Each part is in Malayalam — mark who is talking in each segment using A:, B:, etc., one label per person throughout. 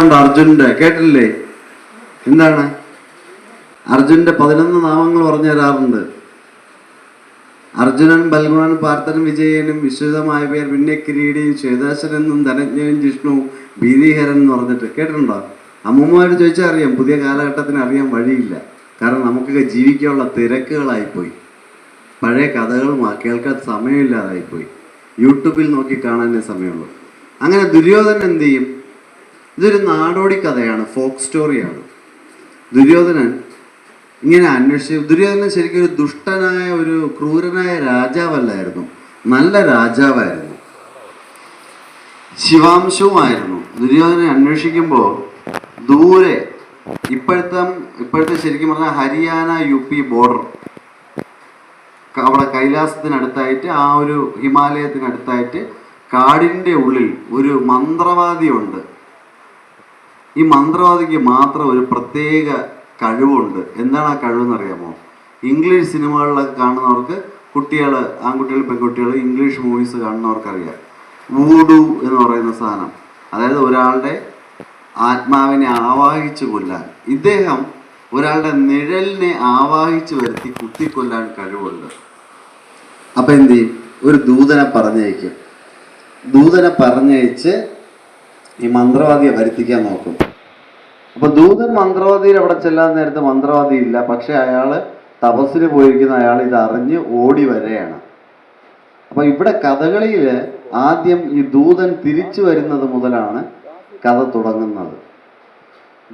A: പറയാറുണ്ട് അർജുനന്റെ കേട്ടില്ലേ? എന്താണ്? അർജുനന്റെ പതിനൊന്ന് നാമങ്ങൾ പറഞ്ഞു തരാറുണ്ട്. അർജുനൻ ബൽഗുണൻ പാർത്ഥൻ വിജയനും വിശ്വതമായ പേർ പിന്നെ കിരീടിയും ശ്വേതാശനെന്നും ധനജ്ഞനും ജിഷ്ണുവും ഭീതിഹരൻ എന്ന് പറഞ്ഞിട്ട് കേട്ടിട്ടുണ്ടോ? അമ്മൂമ്മമാര് ചോദിച്ചാൽ അറിയാം. പുതിയ കാലഘട്ടത്തിന് അറിയാൻ വഴിയില്ല. കാരണം നമുക്കൊക്കെ ജീവിക്കാനുള്ള തിരക്കുകളായിപ്പോയി. പഴയ കഥകൾ കേൾക്കാൻ സമയമില്ലാതായിപ്പോയി. യൂട്യൂബിൽ നോക്കി കാണാനേ സമയമുള്ളൂ. അങ്ങനെ ദുര്യോധനൻ എന്ത് ചെയ്യും? ഇതൊരു നാടോടി കഥയാണ് ഫോക്ക് സ്റ്റോറിയാണ് ദുര്യോധനൻ ഇങ്ങനെ അന്വേഷിച്ച് ദുര്യോധനൻ ശരിക്കും ഒരു ദുഷ്ടനായ ഒരു ക്രൂരനായ രാജാവല്ലായിരുന്നു. നല്ല രാജാവായിരുന്നു. ശിവാംശവുമായിരുന്നു. ദുര്യോധനെ അന്വേഷിക്കുമ്പോൾ ദൂരെ ഇപ്പോഴത്തെ ഇപ്പോഴത്തെ ശരിക്കും പറഞ്ഞാൽ ഹരിയാന യു പി ബോർഡർ അവിടെ കൈലാസത്തിനടുത്തായിട്ട് ആ ഒരു ഹിമാലയത്തിനടുത്തായിട്ട് കാടിന്റെ ഉള്ളിൽ ഒരു മന്ത്രവാദിയുണ്ട്. ഈ മന്ത്രവാദിക്ക് മാത്രം ഒരു പ്രത്യേക കഴിവുണ്ട്. എന്താണ് ആ കഴിവെന്ന് അറിയാമോ ഇംഗ്ലീഷ് സിനിമകളിലൊക്കെ കാണുന്നവർക്ക് കുട്ടികൾ ആൺകുട്ടികൾ പെൺകുട്ടികൾ ഇംഗ്ലീഷ് മൂവീസ് കാണുന്നവർക്കറിയാം. വൂഡു എന്ന് പറയുന്ന സാധനം. അതായത് ഒരാളുടെ ആത്മാവിനെ ആവാഹിച്ചു കൊല്ലാൻ. ഇദ്ദേഹം ഒരാളുടെ നിഴലിനെ ആവാഹിച്ചു വരുത്തി കുത്തിക്കൊല്ലാൻ കഴിവുണ്ട്. അപ്പം എന്ത് ചെയ്യും? ഒരു ദൂതനെ പറഞ്ഞയക്കും. ദൂതനെ പറഞ്ഞയച്ച് ഈ മന്ത്രവാദിയെ വരുത്തിക്കാൻ നോക്കും. അപ്പൊ ദൂതൻ മന്ത്രവാദിയിൽ അവിടെ ചെല്ലാൻ നേരത്ത് മന്ത്രവാദി ഇല്ല. പക്ഷെ അയാൾ തപസ്സിന് പോയിരിക്കുന്ന അയാൾ ഇത് അറിഞ്ഞ് ഓടി വരെയാണ്. അപ്പൊ ഇവിടെ കഥകളിയിൽ ആദ്യം ഈ ദൂതൻ തിരിച്ചു വരുന്നത് മുതലാണ് കഥ തുടങ്ങുന്നത്.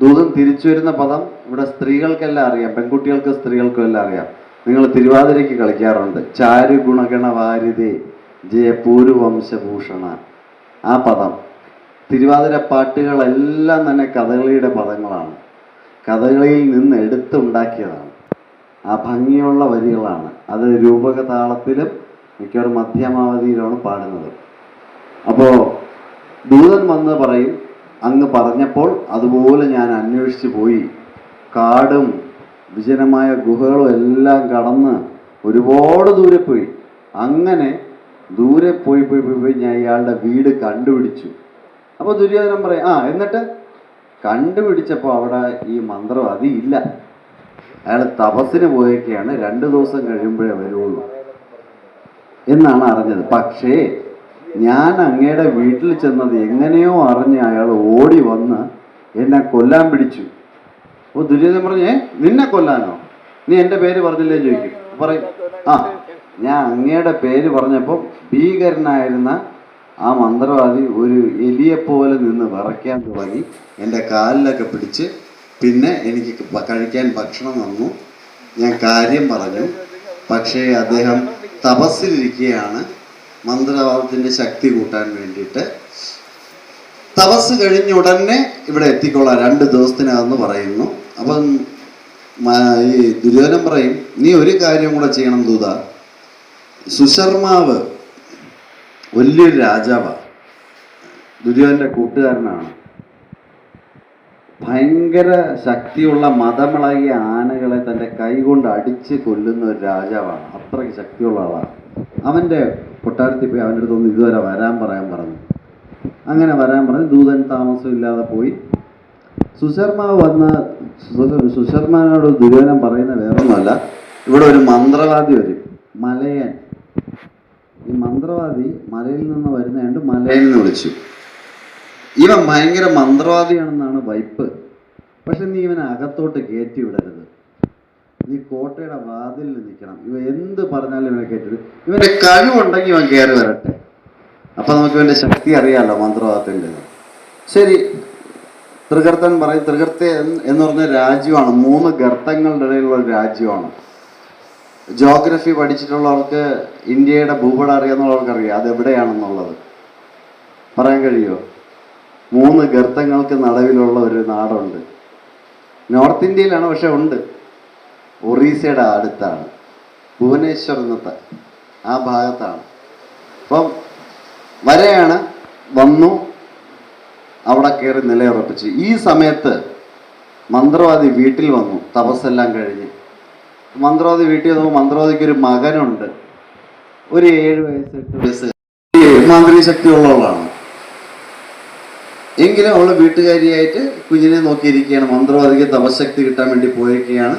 A: ദൂതൻ തിരിച്ചു വരുന്ന പദം ഇവിടെ സ്ത്രീകൾക്കെല്ലാം അറിയാം. പെൺകുട്ടികൾക്ക് സ്ത്രീകൾക്കും എല്ലാം അറിയാം. നിങ്ങൾ തിരുവാതിരയ്ക്ക് കളിക്കാറുണ്ട്. ചാരു ഗുണഗണ വാരിതേ ജയ പൂരുവംശഭൂഷണ ആ പദം. തിരുവാതിര പാട്ടുകളെല്ലാം തന്നെ കഥകളിയുടെ പദങ്ങളാണ്. കഥകളിയിൽ നിന്ന് എടുത്തുണ്ടാക്കിയതാണ് ആ ഭംഗിയുള്ള വരികളാണ്. അത് രൂപക താളത്തിലും മിക്കവാറും മധ്യമാവധിയിലാണ് പാടുന്നത്. അപ്പോൾ ദൂതൻ വന്ന് പറയും അങ്ങ് പറഞ്ഞപ്പോൾ അതുപോലെ ഞാൻ അന്വേഷിച്ചു പോയി. കാടും വിജനമായ ഗുഹകളും എല്ലാം കടന്ന് ഒരുപാട് ദൂരെ പോയി. അങ്ങനെ ദൂരെ പോയി പോയി പോയി പോയി ഞാൻ ഇയാളുടെ വീട് കണ്ടുപിടിച്ചു. അപ്പോൾ ദുര്യോധനൻ പറയും ആ എന്നിട്ട്? കണ്ടുപിടിച്ചപ്പോൾ അവിടെ ഈ മന്ത്രം അതില്ല. അയാൾ തപസ്സിന് പോയൊക്കെയാണ് രണ്ട് ദിവസം കഴിയുമ്പോഴേ വരുള്ളൂ എന്നാണ് അറിഞ്ഞത്. പക്ഷേ ഞാൻ അങ്ങയുടെ വീട്ടിൽ ചെന്നത് എങ്ങനെയോ അറിഞ്ഞ് അയാൾ ഓടി വന്ന് എന്നെ കൊല്ലാൻ പിടിച്ചു. അപ്പോൾ ദുര്യോധനൻ പറഞ്ഞേ നിന്നെ കൊല്ലാനോ? നീ എന്റെ പേര് പറഞ്ഞില്ലേ? ചോദിക്കും. പറയും ആ ഞാൻ അങ്ങയുടെ പേര് പറഞ്ഞപ്പോൾ ഭീകരനായിരുന്ന ആ മന്ത്രവാദി ഒരു എലിയെപ്പോലെ നിന്ന് വിറയ്ക്കാൻ തുടങ്ങി. എന്റെ കാലിലൊക്കെ പിടിച്ച് പിന്നെ എനിക്ക് കഴിക്കാൻ ഭക്ഷണം വന്നു ഞാൻ കാര്യം പറഞ്ഞു. പക്ഷേ അദ്ദേഹം തപസ്സിലിരിക്കുകയാണ് മന്ത്രവാദത്തിന്റെ ശക്തി കൂട്ടാൻ വേണ്ടിയിട്ട്. തപസ് കഴിഞ്ഞ ഉടനെ ഇവിടെ എത്തിക്കൊള്ളാം രണ്ട് ദിവസത്തിനകന്ന് പറയുന്നു. അപ്പം ഈ ദുര്യോധനം പറയും നീ ഒരു കാര്യം കൂടെ ചെയ്യണം ദൂത. സുശർമാവ് വലിയൊരു രാജാവാണ് ദുര്യോധന്റെ കൂട്ടുകാരനാണ്. ഭയങ്കര ശക്തിയുള്ള മതമിളകിയ ആനകളെ തന്റെ കൈകൊണ്ട് അടിച്ച് കൊല്ലുന്ന ഒരു രാജാവാണ്. അത്രയ്ക്ക് ശക്തിയുള്ള ആളാണ്. അവന്റെ കൊട്ടാരത്തിൽ പോയി അവന്റെ അടുത്തൊന്ന് ഇതുവരെ വരാൻ പറയാൻ പറഞ്ഞു. അങ്ങനെ വരാൻ പറഞ്ഞ് ദൂതൻ താമസമില്ലാതെ പോയി. സുശർമാവ് വന്ന സുശർമാനോട് ദുര്യോധനം പറയുന്ന വേറൊന്നുമല്ല. ഇവിടെ ഒരു മന്ത്രവാദി വരും. മലയൻ. ഈ മന്ത്രവാദി മലയിൽ നിന്ന് വരുന്നതുകൊണ്ട് മലയിൽ നിന്ന് വിളിച്ചു. ഇവൻ ഭയങ്കര മന്ത്രവാദിയാണെന്നാണ് വൈപ്പ്. പക്ഷെ നീ ഇവനെ അകത്തോട്ട് കയറ്റി വിടരുത്. നീ കോട്ടയുടെ വാതിലിൽ നിൽക്കണം. ഇവ എന്ത് പറഞ്ഞാലും ഇവനെ കയറ്റി ഇവന്റെ കഴിവുണ്ടെങ്കിൽ ഇവൻ കയറി വരട്ടെ. അപ്പൊ നമുക്ക് ഇവന്റെ ശക്തി അറിയാമല്ലോ മന്ത്രവാദത്തിന്റെ ശരി തൃകർത്തൻ പറയും തൃഗർത്ത എന്ന് എന്ന് പറഞ്ഞ രാജ്യമാണ് മൂന്ന് ഗർത്തങ്ങളുടെ ഇടയിലുള്ള രാജ്യമാണ്. ജോഗ്രഫി പഠിച്ചിട്ടുള്ളവർക്ക് ഇന്ത്യയുടെ ഭൂപടം അറിയാവുന്നവർക്ക് അറിയാം. അത് പറയാൻ കഴിയുമോ മൂന്ന് ഗർത്തങ്ങൾക്ക് നടുവിലുള്ള ഒരു നാടുണ്ട്. നോർത്ത് ഇന്ത്യയിലാണ് പക്ഷെ ഉണ്ട്. ഒറീസയുടെ അടുത്താണ്. ഭുവനേശ്വർ എന്നത്തെ ആ ഭാഗത്താണ്. അപ്പം വരെയാണ് വന്നു അവിടെ കയറി നിലയുറപ്പിച്ച്. ഈ സമയത്ത് മന്ത്രവാദി വീട്ടിൽ വന്നു. തപസ്സെല്ലാം കഴിഞ്ഞ്. മന്ത്രവാദി വീട്ടിൽ വന്നപ്പോൾ മന്ത്രവാദിക്ക് ഒരു മകനുണ്ട്. ഒരു ഏഴ് വയസ്സ്. എട്ട് വയസ്സ് മാന്ത്രിക ശക്തി എങ്കിലും അവൾ വീട്ടുകാരിയായിട്ട് കുഞ്ഞിനെ നോക്കിയിരിക്കുകയാണ്. മന്ത്രവാദിക്ക് തപശക്തി കിട്ടാൻ വേണ്ടി പോയിരിക്കുകയാണ്.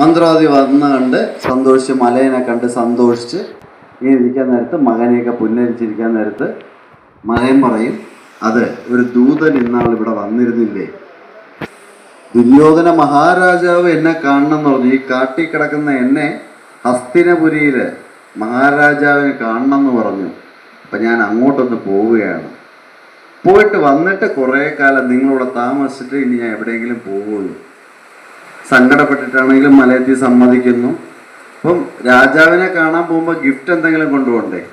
A: മന്ത്രവാദി വന്ന് കണ്ട് സന്തോഷിച്ച് മലയനെ കണ്ട് സന്തോഷിച്ച് ഇങ്ങനെ ഇരിക്കാൻ നേരത്ത് മകനെയൊക്കെ പുന്നരിച്ചിരിക്കാൻ നേരത്ത് മലയൻ പറയും അത് ഒരു ദൂതൻ ഇന്നാൾ ഇവിടെ വന്നിരുന്നില്ലേ? ദുര്യോധന മഹാരാജാവ് എന്നെ കാണണം എന്ന് പറഞ്ഞു. ഈ കാട്ടി കിടക്കുന്ന എന്നെ ഹസ്തിനപുരിയിൽ മഹാരാജാവിനെ കാണണം എന്ന് പറഞ്ഞു. അപ്പൊ ഞാൻ അങ്ങോട്ടൊന്ന് പോവുകയാണ്. പോയിട്ട് വന്നിട്ട് കുറേ കാലം നിങ്ങളിവിടെ താമസിച്ചിട്ട് ഇനി ഞാൻ എവിടെയെങ്കിലും പോവുള്ളൂ. സങ്കടപ്പെട്ടിട്ടാണെങ്കിലും മലയത്തിൽ സമ്മതിക്കുന്നു. അപ്പം രാജാവിനെ കാണാൻ പോകുമ്പോൾ ഗിഫ്റ്റ് എന്തെങ്കിലും കൊണ്ടുപോകണ്ടേ?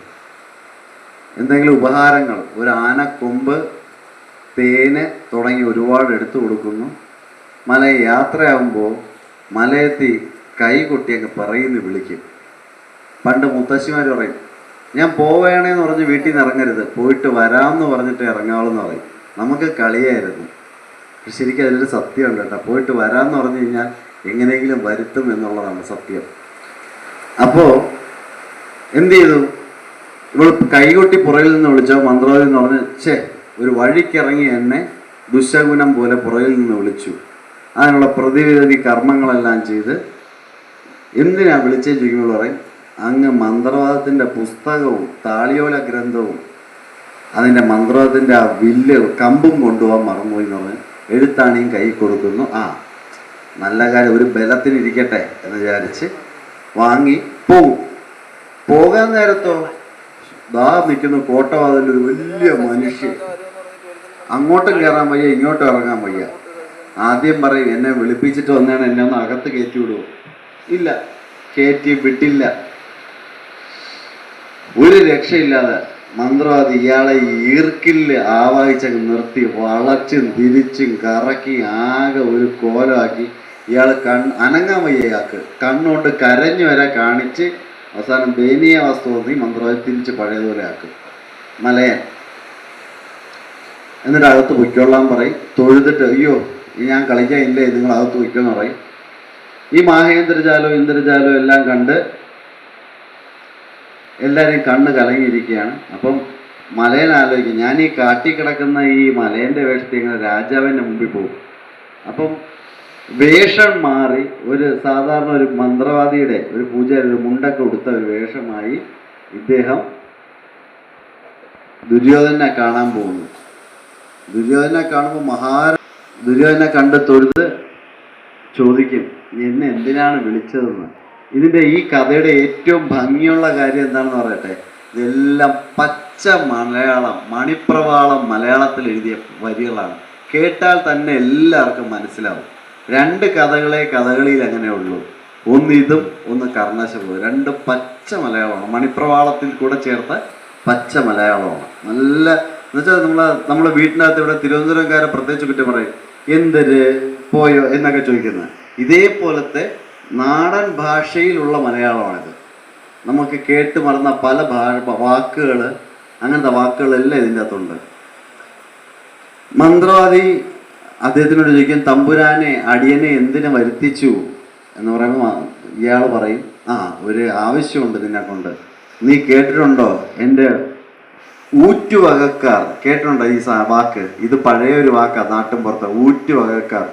A: എന്തെങ്കിലും ഉപഹാരങ്ങൾ? ഒരു ആനക്കൊമ്പ് തേന് തുടങ്ങി ഒരുപാട് എടുത്തു കൊടുക്കുന്നു. മല യാത്രയാകുമ്പോൾ മലയെത്തി കൈ കൊട്ടി അങ്ങ് പറയുന്നു വിളിക്കും. പണ്ട് മുത്തശ്ശിമാർ പറയും ഞാൻ പോവേണേന്ന് പറഞ്ഞ് വീട്ടിൽ നിന്ന് ഇറങ്ങരുത്. പോയിട്ട് വരാമെന്ന് പറഞ്ഞിട്ട് ഇറങ്ങാവളെന്ന് പറയും. നമുക്ക് കളിയായിരുന്നു. ശരിക്കും അതിലൊരു സത്യമുണ്ട് കേട്ടോ. പോയിട്ട് വരാമെന്ന് പറഞ്ഞു കഴിഞ്ഞാൽ എങ്ങനെയെങ്കിലും വരുത്തും എന്നുള്ളതാണ് സത്യം. അപ്പോൾ എന്ത് ചെയ്തു? ഇവൾ കൈകൊട്ടി പുറകിൽ നിന്ന് വിളിച്ചോ മന്ത്രവാദി എന്ന് പറഞ്ഞ് ഛേ ഒരു വഴിക്കിറങ്ങി എന്നെ ദുശകുനം പോലെ പുറകിൽ നിന്ന് വിളിച്ചു. അതിനുള്ള പ്രതിവിധി കർമ്മങ്ങളെല്ലാം ചെയ്ത് എന്തിനാ വിളിച്ചേ ചോദിക്കുമ്പോൾ പറയും അങ്ങ് മന്ത്രവാദത്തിന്റെ പുസ്തകവും താളിയോല ഗ്രന്ഥവും അതിന്റെ മന്ത്രവാദത്തിന്റെ ആ വില്ല് കമ്പും കൊണ്ടുപോകാൻ മറന്നുപോയി എന്ന് പറഞ്ഞ് എഴുത്താണിയും കൈ കൊടുക്കുന്നു. ആ നല്ല കാര്യം ഒരു ബലത്തിനിരിക്കട്ടെ എന്ന് വിചാരിച്ച് വാങ്ങി പോകും പോകാൻ നേരത്തോ? ദാ നിൽക്കുന്നു കോട്ടവാതിൽ ഒരു വലിയ മനുഷ്യൻ. അങ്ങോട്ടും കയറാൻ വയ്യ ഇങ്ങോട്ടും ഇറങ്ങാൻ വയ്യ. ആദ്യം പറയും എന്നെ വിളിപ്പിച്ചിട്ട് വന്നാണ് എന്നെ ഒന്ന് അകത്ത് കയറ്റി വിടുവോ? ഇല്ല. കയറ്റി വിട്ടില്ല. ഒരു രക്ഷയില്ലാതെ മന്ത്രവാദി ഇയാളെ ഈർക്കിൽ ആവാഹിച്ചങ്ങ് നിർത്തി വളച്ചും തിരിച്ചും കറക്കി ആകെ ഒരു കോലമാക്കി ഇയാൾ കൺ അനങ്ങാൻ വയ്യ ഇയാൾക്ക്. കണ്ണുകൊണ്ട് കരഞ്ഞു വരെ കാണിച്ച് അവസാനം ദയനീയ അവസ്ഥ തോന്നി മന്ത്രവാദി തിരിച്ച് പഴയതുപോലെ ആക്കും. മലയൻ. എന്നിട്ട് അകത്ത് പൊയ്ക്കൊള്ളാൻ പറയും. തൊഴുതിട്ട് അയ്യോ ഞാൻ കളിക്കാൻ ഇല്ലേ നിങ്ങൾ അത് പൊയ്ക്കോന്ന് പറയും. ഈ മാഹേന്ദ്രജാലോ ഇന്ദ്രജാലോ എല്ലാം കണ്ട് എല്ലാവരെയും കണ്ണ് കലങ്ങിയിരിക്കുകയാണ്. അപ്പം മലയൻ ആലോചിക്കും ഞാൻ ഈ കാട്ടി കിടക്കുന്ന ഈ മലേന്റെ വേഷത്തിൽ ഇങ്ങനെ രാജാവിന്റെ മുമ്പിൽ പോകും. അപ്പം വേഷം മാറി ഒരു സാധാരണ ഒരു മന്ത്രവാദിയുടെ ഒരു പൂജാരി ഒരു മുണ്ടൊക്കെ ഉടുത്ത ഒരു വേഷമായി ഇദ്ദേഹം ദുര്യോധനെ കാണാൻ പോകുന്നു. ദുര്യോധനെ കാണുമ്പോൾ മഹാ ദുര്യോധനെ കണ്ട് തൊഴുത് ചോദിക്കും "നീ എന്നെ എന്തിനാണ് വിളിച്ചതെന്ന്? ഇതിന്റെ ഈ കഥയുടെ ഏറ്റവും ഭംഗിയുള്ള കാര്യം എന്താണെന്ന് പറയട്ടെ? ഇതെല്ലാം പച്ച മലയാളം മണിപ്രവാളം മലയാളത്തിൽ എഴുതിയ വരികളാണ്. കേട്ടാൽ തന്നെ എല്ലാവർക്കും മനസ്സിലാവും. രണ്ട് കഥകളെ കഥകളിയിൽ അങ്ങനെ ഉള്ളൂ. ഒന്ന് ഇതും ഒന്ന് കർണശപുരം രണ്ട് പച്ച മലയാളമാണ്. മണിപ്രവാളത്തിൽ കൂടെ ചേർത്ത പച്ച മലയാളമാണ്. നല്ല എന്നുവെച്ചാൽ നമ്മൾ നമ്മുടെ വീട്ടിനകത്ത് ഇവിടെ തിരുവനന്തപുരംകാരെ പ്രത്യേകിച്ച് കുറ്റം പറയും. എന്തൊരു പോയോ എന്നൊക്കെ ചോദിക്കുന്നത്. ഇതേപോലത്തെ നാടൻ ഭാഷയിലുള്ള മലയാളമാണിത്. നമുക്ക് കേട്ട് മറന്ന പല വാക്കുകൾ അങ്ങനത്തെ വാക്കുകളെല്ലാം ഇതിന്റെ അകത്തുണ്ട്. മന്ത്രവാദി അദ്ദേഹത്തിനോട് ചോദിക്കും തമ്പുരാനെ അടിയനെ എന്തിനു വരുത്തിച്ചു? എന്ന് പറയുമ്പോൾ ഇയാൾ പറയും ആ ഒരു ആവശ്യമുണ്ട് നിന്നെ കൊണ്ട് നീ കേട്ടിട്ടുണ്ടോ? എന്റെ ഊറ്റുവകക്കാർ കേട്ടിട്ടുണ്ടോ ഈ വാക്ക്? ഇത് പഴയ ഒരു വാക്കാണ് നാട്ടിൻ പുറത്ത്. ഊറ്റുവകക്കാർ.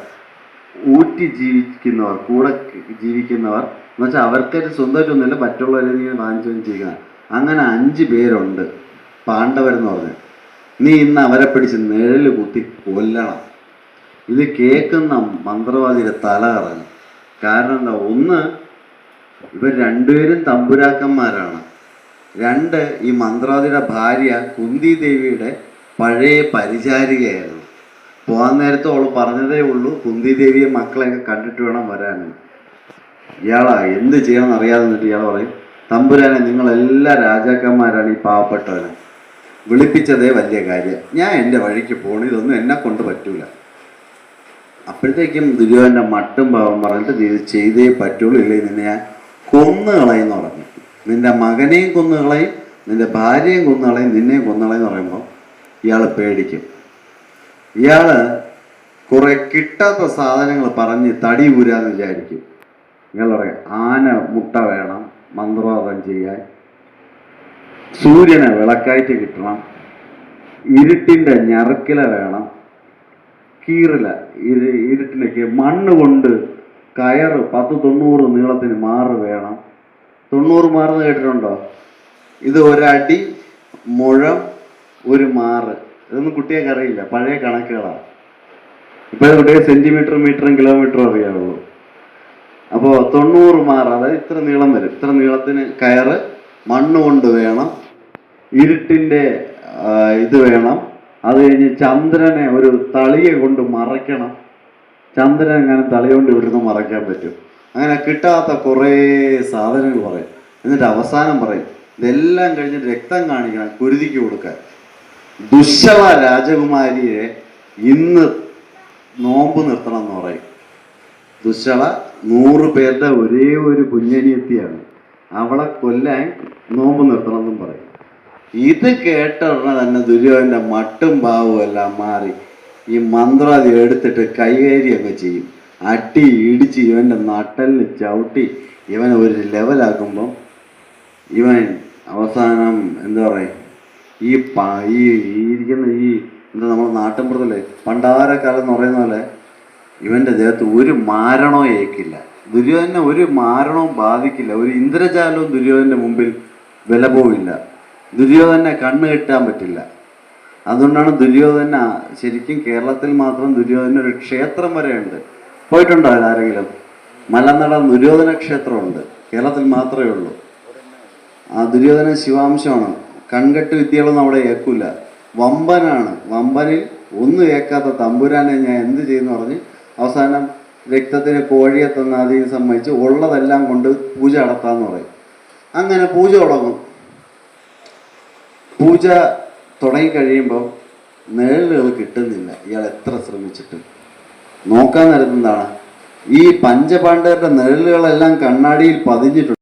A: ഊറ്റി ജീവിക്കുന്നവർ കൂടെ ജീവിക്കുന്നവർ. എന്ന് വെച്ചാൽ അവർക്കൊരു സ്വന്തമായിട്ടൊന്നുമില്ല മറ്റുള്ളവരെ നീ വാങ്ങിച്ചു ചെയ്യുക. അങ്ങനെ അഞ്ച് പേരുണ്ട് പാണ്ഡവരെന്ന് പറഞ്ഞ്. നീ ഇന്ന് അവരെ പിടിച്ച് നിഴൽ കുത്തി കൊല്ലണം. ഇത് കേൾക്കുന്ന മന്ത്രവാദിയുടെ തല കറങ്ങും. കാരണം എന്താ? ഒന്ന് ഇവർ രണ്ടുപേരും തമ്പുരാക്കന്മാരാണ്. രണ്ട് ഈ മന്ത്രവാദിയുടെ ഭാര്യ കുന്തി ദേവിയുടെ പഴയ പരിചാരികയായിരുന്നു. പോകാൻ നേരത്തെ അവൾ പറഞ്ഞതേ ഉള്ളൂ കുന്തി ദേവിയെ മക്കളെയൊക്കെ കണ്ടിട്ട് വേണം വരാൻ. ഇയാളാ എന്ത് ചെയ്യണമെന്ന് അറിയാതെ നിന്നിട്ട് ഇയാൾ പറയും തമ്പുരാനെ നിങ്ങളെല്ലാ രാജാക്കന്മാരാണ് ഈ പാവപ്പെട്ടവന്. വിളിപ്പിച്ചതേ വലിയ കാര്യം. ഞാൻ എന്റെ വഴിക്ക് പോകണം ഇതൊന്നും എന്നെ കൊണ്ട് പറ്റൂല. അപ്പോഴത്തേക്കും ദുര്യോധന്റെ മട്ടും പാവം പറഞ്ഞിട്ട് ചെയ്തേ പറ്റുള്ളൂ ഇല്ലെങ്കിൽ നിന്നെ ഞാൻ കൊന്നു കളയെന്ന് പറഞ്ഞു. നിന്റെ മകനെയും കൊന്നുകളയും നിന്റെ ഭാര്യയും കൊന്നുകളയും നിന്നെയും കൊന്നുകളയും എന്ന് പറയുമ്പോൾ ഇയാൾ പേടിക്കും. ഇയാൾ കുറെ കിട്ടാത്ത സാധനങ്ങൾ പറഞ്ഞ് തടി ഊരാന്ന് വിചാരിക്കും. ഇയാൾ പറയും ആന മുട്ട വേണം മന്ത്രവാദം ചെയ്യാൻ. സൂര്യനെ വിളക്കായിട്ട് കിട്ടണം. ഇരുട്ടിന്റെ ഞറുക്കില വേണം. കീറില ഇരു ഇരുട്ടിലേക്ക് മണ്ണ് കൊണ്ട് കയറ് പത്ത് തൊണ്ണൂറ് നീളത്തിന് മാറ് വേണം. തൊണ്ണൂറ് മാറെന്ന് കേട്ടിട്ടുണ്ടോ ഇത് ഒരടി മുഴം ഒരു മാറ്. ഇതൊന്നും കുട്ടിയൊക്കെ അറിയില്ല. പഴയ കണക്കുകളാണ് ഇപ്പോഴത്തെ കുട്ടികൾ സെന്റിമീറ്റർ മീറ്ററും കിലോമീറ്ററും അറിയാവുള്ളൂ. അപ്പോൾ തൊണ്ണൂറ് മാറ് അതായത് ഇത്ര നീളം വരും. ഇത്ര നീളത്തിന് കയറ് മണ്ണ് കൊണ്ട് വേണം ഇരുട്ടിന്റെ ഇത് വേണം. അത് കഴിഞ്ഞ് ചന്ദ്രനെ ഒരു തളിയെ കൊണ്ട് മറയ്ക്കണം. ചന്ദ്രൻ എങ്ങനെ തളി കൊണ്ട് ഇവിടുന്ന് മറയ്ക്കാൻ പറ്റും? അങ്ങനെ കിട്ടാത്ത കുറേ സാധനങ്ങൾ പറയും. എന്നിട്ട് അവസാനം പറയും ഇതെല്ലാം കഴിഞ്ഞിട്ട് രക്തം കാണിക്കണം കുരുതിക്ക് കൊടുക്കാൻ. ദുശ്ശവ രാജകുമാരിയെ ഇന്ന് നോമ്പ് നിർത്തണം എന്ന് പറയും. ദുശ്ശവ നൂറ് പേരുടെ ഒരേ ഒരു കുഞ്ഞനിയത്തിയാണ് അവളെ കൊല്ലാൻ നോമ്പ് നിർത്തണം എന്നും പറയും. ഇത് കേട്ട ഉടനെ തന്നെ ദുര്യോധന്റെ മട്ടും ഭാവവും എല്ലാം മാറി. ഈ മന്ത്രാദി എടുത്തിട്ട് കൈകാര്യമൊക്കെ ചെയ്യും. അട്ടി ഇടിച്ച് ഇവന്റെ നട്ടലിന് ചവിട്ടി. ഇവൻ ഒരു ലെവലാക്കുമ്പം ഇവൻ അവസാനം എന്താ പറയുക ഈ പ ഈ ഇരിക്കുന്ന ഈ എന്താ നമ്മൾ നാട്ടിൻപുറത്തല്ലേ പണ്ടാരക്കാലം എന്ന് പറയുന്ന പോലെ ഇവന്റെ ദേഹത്ത് ഒരു മാരണവും ഏക്കില്ല. ദുര്യോധനെ ഒരു മാരണവും ബാധിക്കില്ല. ഒരു ഇന്ദ്രജാലവും ദുര്യോധന്റെ മുമ്പിൽ വില പോവില്ല. ദുര്യോധനെ കണ്ണ് കെട്ടാൻ പറ്റില്ല. അതുകൊണ്ടാണ് ദുര്യോധന ശരിക്കും കേരളത്തിൽ മാത്രം ദുര്യോധന ഒരു ക്ഷേത്രം വരെ ഉണ്ട് പോയിട്ടുണ്ടോ ആരെങ്കിലും? മലനട ദുര്യോധന ക്ഷേത്രമുണ്ട്. കേരളത്തിൽ മാത്രമേ ഉള്ളൂ. ആ ദുര്യോധന ശിവാംശമാണ്. കൺകെട്ട് വിദ്യകളൊന്നും അവിടെ ഏക്കൂല വമ്പനാണ്. വമ്പനിൽ ഒന്നും ഏക്കാത്ത തമ്പുരാനെ ഞാൻ എന്ത് ചെയ്യുന്നു പറഞ്ഞ് അവസാനം രക്തത്തിന് കോഴിയെ തന്ന അതിന് സമ്മതിച്ച് ഉള്ളതെല്ലാം കൊണ്ട് പൂജ നടത്താമെന്ന് പറയും. അങ്ങനെ പൂജ തുടങ്ങും. പൂജ തുടങ്ങിക്കഴിയുമ്പോൾ നിഴലുകൾ കിട്ടുന്നില്ല. ഇയാൾ എത്ര ശ്രമിച്ചിട്ടും. നോക്കാൻ നേരത്തെന്താണ് ഈ പഞ്ചപാണ്ഡവരുടെ നിഴലുകളെല്ലാം കണ്ണാടിയിൽ പതിഞ്ഞിട്ടുണ്ട്.